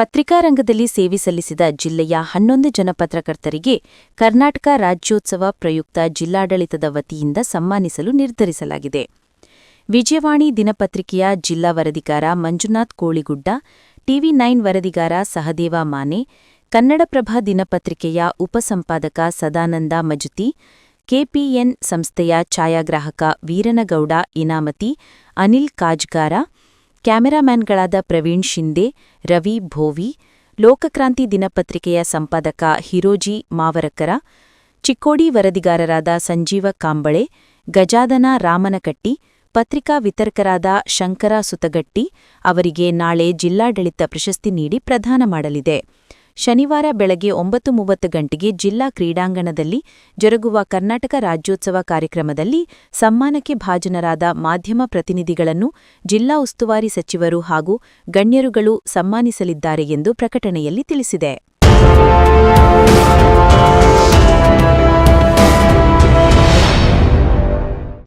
ಪತ್ರಿಕಾರಂಗದಲ್ಲಿ ಸೇವೆ ಸಲ್ಲಿಸಿದ ಜಿಲ್ಲೆಯ ಹನ್ನೊಂದು ಜನ ಪತ್ರಕರ್ತರಿಗೆ ಕರ್ನಾಟಕ ರಾಜ್ಯೋತ್ಸವ ಪ್ರಯುಕ್ತ ಜಿಲ್ಲಾಡಳಿತದ ವತಿಯಿಂದ ಸನ್ಮಾನಿಸಲು ನಿರ್ಧರಿಸಲಾಗಿದೆ. ವಿಜಯವಾಣಿ ದಿನಪತ್ರಿಕೆಯ ಜಿಲ್ಲಾ ವರದಿಗಾರ ಮಂಜುನಾಥ್ ಕೋಳಿಗುಡ್ಡ, ಟಿವಿ ನೈನ್ ವರದಿಗಾರ ಸಹದೇವ ಮಾನೆ, ಕನ್ನಡಪ್ರಭ ದಿನಪತ್ರಿಕೆಯ ಉಪಸಂಪಾದಕ ಸದಾನಂದ ಮಜುತಿ, ಕೆಪಿಎನ್ ಸಂಸ್ಥೆಯ ಛಾಯಾಗ್ರಾಹಕ ವೀರನಗೌಡ ಇನಾಮತಿ, ಅನಿಲ್ ಕಾಜ್ಗಾರ ಕ್ಯಾಮೆರಾಮ್ಯಾನ್ಗಳಾದ ಪ್ರವೀಣ್ ಶಿಂದೆ, ರವಿ ಭೋವಿ, ಲೋಕಕ್ರಾಂತಿ ದಿನಪತ್ರಿಕೆಯ ಸಂಪಾದಕ ಹಿರೋಜಿ ಮಾವರಕರ, ಚಿಕ್ಕೋಡಿ ವರದಿಗಾರರಾದ ಸಂಜೀವ ಕಾಂಬಳೆ ಗಜಾದನ ರಾಮನಕಟ್ಟಿ, ಪತ್ರಿಕಾ ವಿತರಕರಾದ ಶಂಕರ ಸುತಗಟ್ಟಿ ಅವರಿಗೆ ನಾಳೆ ಜಿಲ್ಲಾಡಳಿತ ಪ್ರಶಸ್ತಿ ನೀಡಿ ಪ್ರದಾನ ಮಾಡಲಿದೆ. ಶನಿವಾರ ಬೆಳಗ್ಗೆ ಒಂಬತ್ತು ಮೂವತ್ತು ಗಂಟೆಗೆ ಜಿಲ್ಲಾ ಕ್ರೀಡಾಂಗಣದಲ್ಲಿ ಜರುಗುವ ಕರ್ನಾಟಕ ರಾಜ್ಯೋತ್ಸವ ಕಾರ್ಯಕ್ರಮದಲ್ಲಿ ಸಮ್ಮಾನಕ್ಕೆ ಭಾಜನರಾದ ಮಾಧ್ಯಮ ಪ್ರತಿನಿಧಿಗಳನ್ನು ಜಿಲ್ಲಾ ಉಸ್ತುವಾರಿ ಸಚಿವರು ಹಾಗೂ ಗಣ್ಯರುಗಳು ಸನ್ಮಾನಿಸಲಿದ್ದಾರೆ ಎಂದು ಪ್ರಕಟಣೆಯಲ್ಲಿ ತಿಳಿಸಿದೆ.